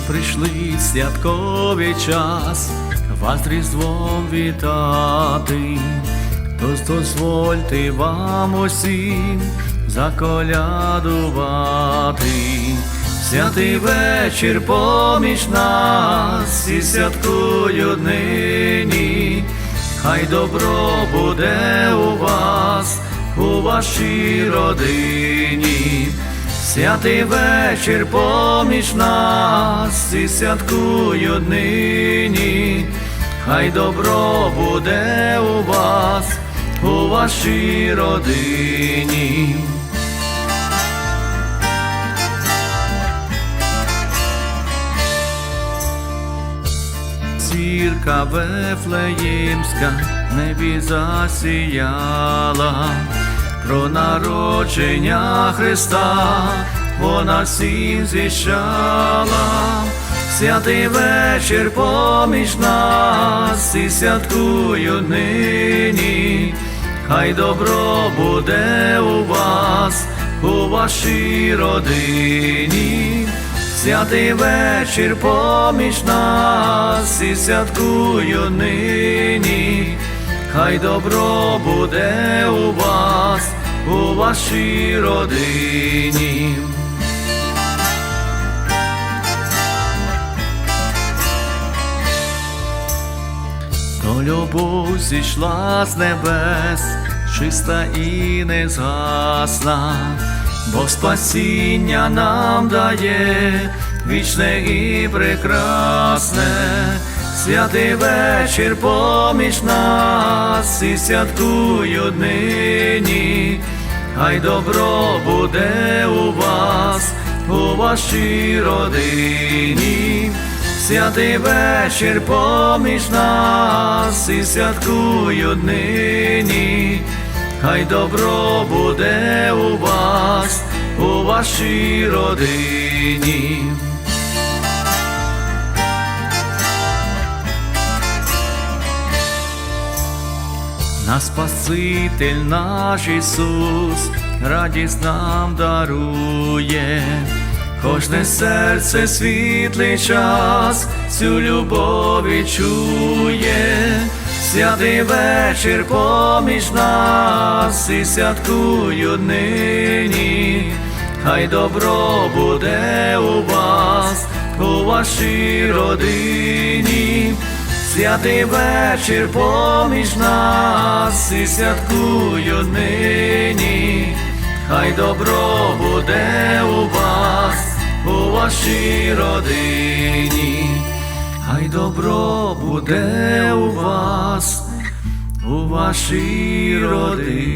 прийшли святковий час, вас Різдвом вітати, Тож дозвольте вам усім заколядувати. Святий вечір поміж нас і святкую нині, хай добро буде у вас, у вашій родині. Святий вечір поміж нас і святкую нині, хай добро буде у вас, у вашій родині. Зірка Вефлеємська небі засіяла, про народження Христа вона всім звіщала. Святий вечір поміж нас і святкую нині, хай добро буде у вас, у вашій родині. Святий вечір поміж нас і святкую нині, хай добро буде у вас, у вашій родині. То любов зійшла з небес, чиста і не згасла, бо спасіння нам дає вічне і прекрасне, святий вечір поміж нас і святкую нині, хай добро буде у вас, у вашій родині. Святий вечір поміж нас і святкую нині, хай добро буде у вас, у вашій родині. Нас Спаситель наш Ісус, радість нам дарує, кожне серце світлий час, цю любов відчує, святий вечір поміж нас і святкую нині, хай добро буде у вас, у вашій родині. Святий вечір поміж нас і святкую нині, хай добро буде у вас, у вашій родині, хай добро буде у вас, у вашій родині.